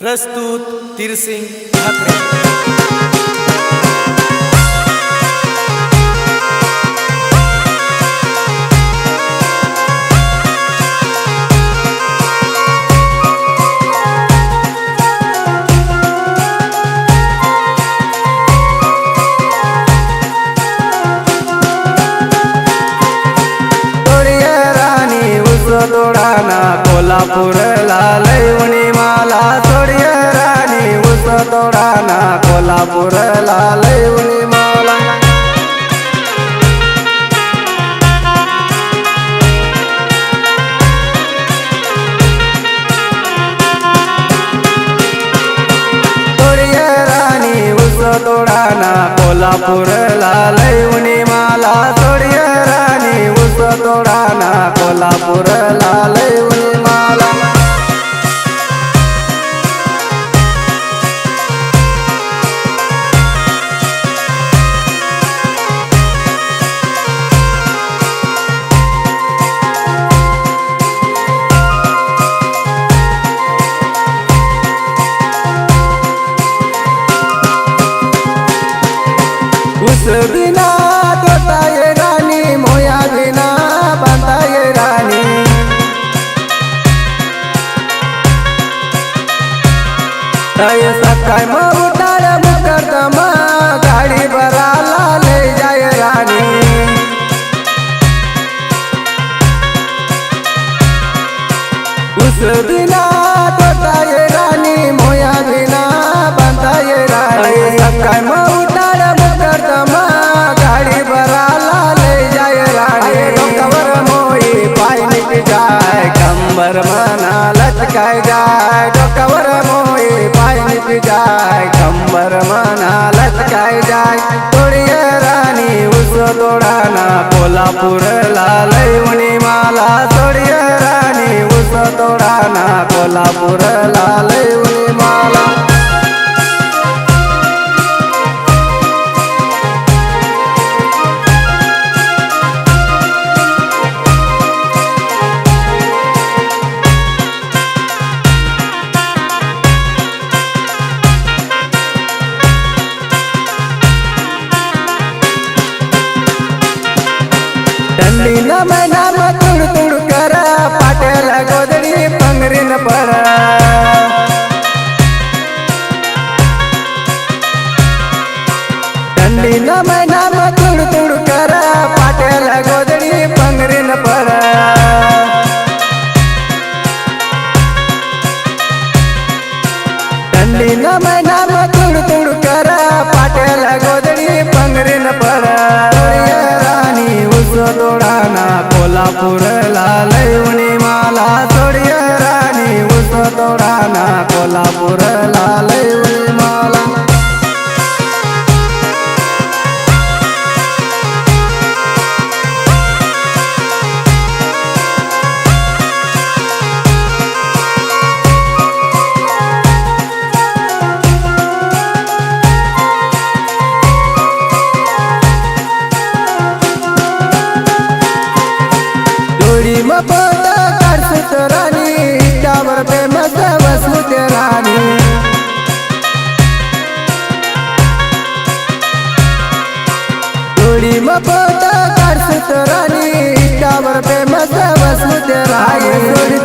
प्रस्तुत तीरसिंग ठाकरे. तोडिय राणी उस तोडाना कोल्हापूरला तोडाना कोल्हापूरला लयवणी माला तोडिय राणी उस तोडाना कोल्हापूरला लयवणी माला तोडिय राणी उस तोडाना कोल्हापूरला लयवणी उस बिना तोता ये राणी मोया बिना बांधा ये राणी. तय सकाळ मग उठाड मुकरदम गाडी भराला ले जाय राणी. उस कंबर मना लचकाय जाय डोकावर मोई पाय निघ जाय कंबर मना लचकाय जाय तोडिय राणी उस तोडाना. कोल्हापूरला लयवणी माला तोडिय राणी उस तोडाना. कोल्हापूरला लयवणी माला. ನಮನ ತುಳು ಕರ ಪಾಟೇಲ ಗೋದಡಿ ಪಂಗರಿನ ಪರ. ದಂಡಿ ನಮನ कोल्हापूरला लयवणी माला तोडिय राणी उस तोडाना कोल्हापूरला लयवणी दोडी काढसुत राणी त्यावर फेमस वसुत राणी. दोडी मपत काढसुत राणी त्यावर फेमस वसुत राणी. दोडी